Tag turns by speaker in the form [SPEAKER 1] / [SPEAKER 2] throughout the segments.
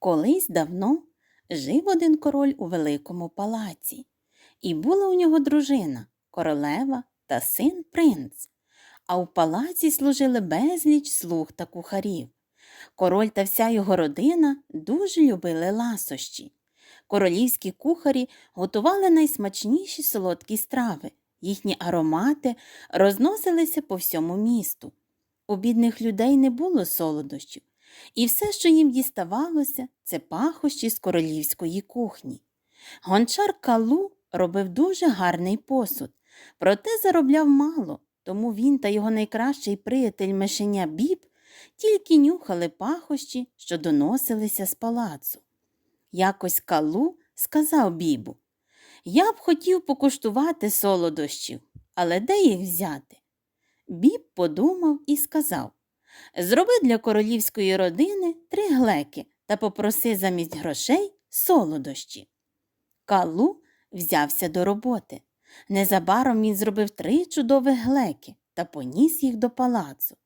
[SPEAKER 1] Колись давно жив один король у великому палаці, і була у нього дружина, королева та син принц. А у палаці служили безліч слуг та кухарів. Король та вся його родина дуже любили ласощі. Королівські кухарі готували найсмачніші солодкі страви. Їхні аромати розносилися по всьому місту. У бідних людей не було солодощів, і все, що їм діставалося, це пахощі з королівської кухні. Гончар Калу робив дуже гарний посуд, проте заробляв мало, тому він та його найкращий приятель мишеня Біб тільки нюхали пахощі, що доносилися з палацу. Якось Калу сказав Бібу Я б хотів покуштувати солодощів, але де їх взяти? Біб подумав і сказав Зроби для королівської родини три глеки та попроси замість грошей солодощі. Калу взявся до роботи. Незабаром він зробив три чудові глеки та поніс їх до палацу.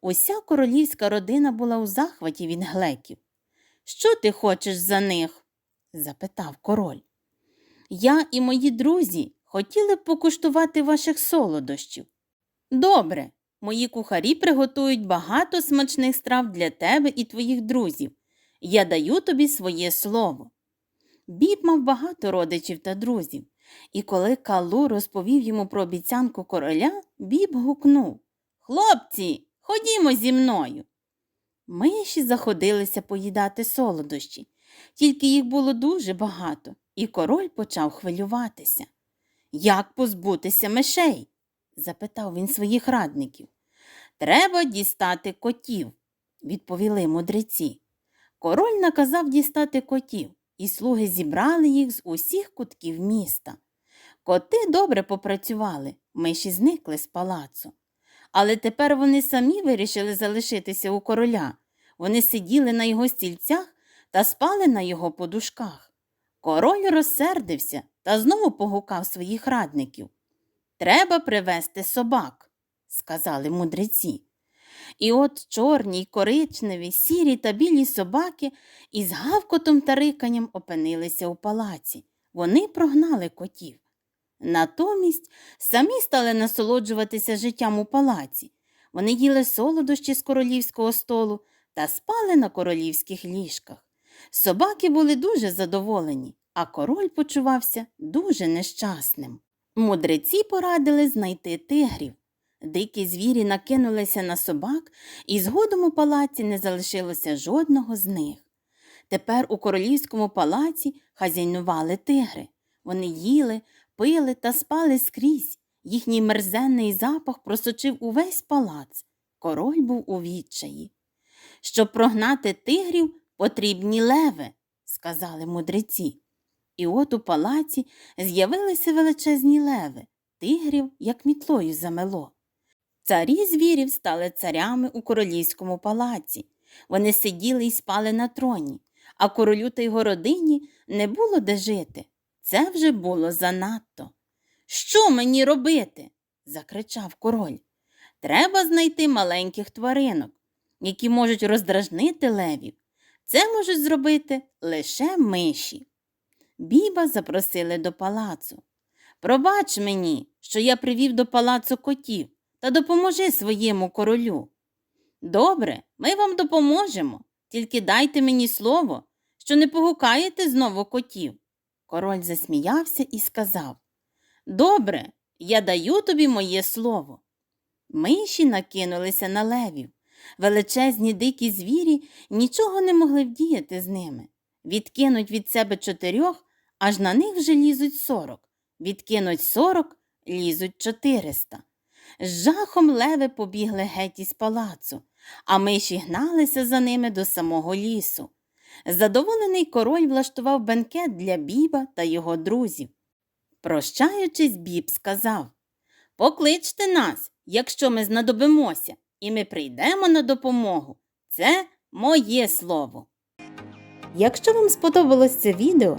[SPEAKER 1] Уся королівська родина була у захваті від глеків. Що ти хочеш за них? запитав король. Я і мої друзі хотіли б покуштувати ваших солодощів. Добре, мої кухарі приготують багато смачних страв для тебе і твоїх друзів. Я даю тобі своє слово. Біб мав багато родичів та друзів, і коли Калу розповів йому про обіцянку короля, Біб гукнув Хлопці, ходімо зі мною. Миші заходилися поїдати солодощі, тільки їх було дуже багато, і король почав хвилюватися. Як позбутися мишей? Запитав він своїх радників. Треба дістати котів, відповіли мудреці. Король наказав дістати котів, і слуги зібрали їх з усіх кутків міста. Коти добре попрацювали, миші зникли з палацу. Але тепер вони самі вирішили залишитися у короля. Вони сиділи на його стільцях та спали на його подушках. Король розсердився та знову погукав своїх радників. Треба привезти собак, сказали мудреці. І от чорні, коричневі, сірі та білі собаки із гавкотом та риканням опинилися у палаці. Вони прогнали котів. Натомість самі стали насолоджуватися життям у палаці. Вони їли солодощі з королівського столу та спали на королівських ліжках. Собаки були дуже задоволені, а король почувався дуже нещасним. Мудреці порадили знайти тигрів. Дикі звірі накинулися на собак, і згодом у палаці не залишилося жодного з них. Тепер у королівському палаці хазяйнували тигри. Вони їли, пили та спали скрізь. Їхній мерзенний запах просочив увесь палац. Король був у відчаї. Щоб прогнати тигрів, потрібні леви, сказали мудреці. І от у палаці з'явилися величезні леви, тигрів, як мітлою замело. Царі звірів стали царями у королівському палаці. Вони сиділи і спали на троні, а королю та його родині не було де жити. Це вже було занадто. Що мені робити? закричав король. Треба знайти маленьких тваринок, які можуть роздражнити левів. Це можуть зробити лише миші. Біба запросили до палацу. Пробач мені, що я привів до палацу котів та допоможи своєму королю. Добре, ми вам допоможемо, тільки дайте мені слово, що не погукаєте знову котів. Король засміявся і сказав Добре, я даю тобі моє слово. Миші накинулися на левів. Величезні дикі звірі нічого не могли вдіяти з ними. Відкинуть від себе чотирьох, аж на них вже лізуть сорок. Відкинуть сорок, лізуть чотириста. З жахом леви побігли геть із палацу, а миші гналися за ними до самого лісу. Задоволений король влаштував бенкет для Біба та його друзів. Прощаючись, Біб сказав Покличте нас, якщо ми знадобимося, і ми прийдемо на допомогу. Це моє слово. Якщо вам сподобалось це відео,